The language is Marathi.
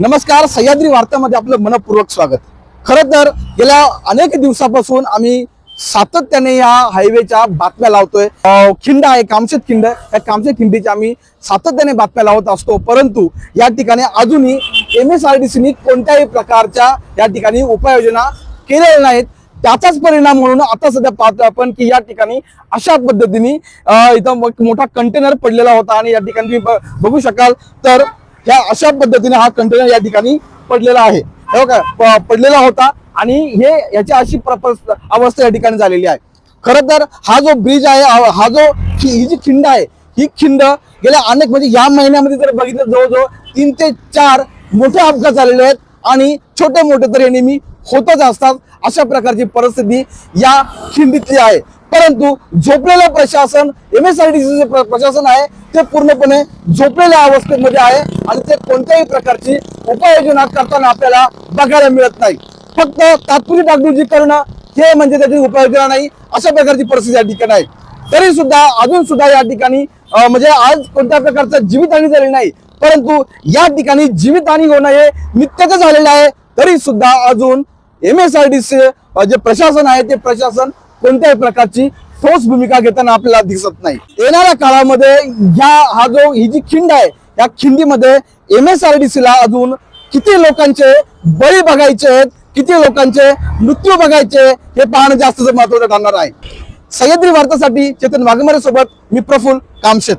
नमस्कार सह्याद्री वार्तामध्ये आपलं मनपूर्वक स्वागत. खरं तर गेल्या अनेक दिवसापासून आम्ही सातत्याने या हायवेच्या बातम्या लावतोय. खिंड आहे कामशेत खिंड. या कामशेत खिंडीच्या आम्ही सातत्याने बातम्या लावत असतो. परंतु या ठिकाणी अजूनही एम एस आर डी सीनी कोणत्याही प्रकारच्या या ठिकाणी उपाययोजना केलेल्या नाहीत. त्याचाच परिणाम म्हणून आता सध्या पाहतो आपण की या ठिकाणी अशा पद्धतीने इथं मोठा कंटेनर पडलेला होता आणि या ठिकाणी तुम्ही ब- बघू शकाल. तर ह्या अशा पद्धतीने हा कंटेनर या ठिकाणी पडलेला आहे. हो का प- पडलेला होता आणि हे याची अशी अवस्था या ठिकाणी झालेली आहे. खरं तर हा जो ब्रिज आहे हा जो खि- ही जी खिंड आहे ही खिंड गेल्या अनेक म्हणजे या महिन्यामध्ये जर बघितलं जवळजवळ तीन ते चार मोठे अपघात झालेले आहेत आणि छोटे मोठे तर हे नेहमी होतच असतात अशा प्रकारची परिस्थिती या खिंडीतली आहे. परंतु झोपलेलं प्रशासन एम एस आर डी प्रशासन आहे ते पूर्णपणे झोपलेल्या अवस्थेमध्ये आहे आणि ते कोणत्याही प्रकारची उपाययोजना करताना आपल्याला बघायला मिळत नाही. फक्त तात्पुरी डागडुजी करणं हे म्हणजे त्याची उपाययोजना नाही अशा प्रकारची परिस्थिती या ठिकाणी आहे. तरी सुद्धा अजून सुद्धा या ठिकाणी म्हणजे आज कोणत्या प्रकारचं जीवितहानी झाली नाही परंतु या ठिकाणी जीवितहानी होणं हे नित्यच झालेलं आहे. तरी सुद्धा अजून M S R D J प्रशासन आहे ते प्रशासन कोणत्याही प्रकारची ठोस भूमिका घेताना आपल्याला दिसत नाही. येणाऱ्या काळामध्ये ह्या हा जो ही जी खिंड आहे या खिंडीमध्ये एम एस आर डी ला अजून किती लोकांचे बळी बघायचे आहेत किती लोकांचे मृत्यू बघायचे हे पाहणं जास्त महत्वाचं ठरणार आहे. सह्याद्री वार्तासाठी चेतन वाघमारे सोबत मी प्रफुल्ल कामशेत.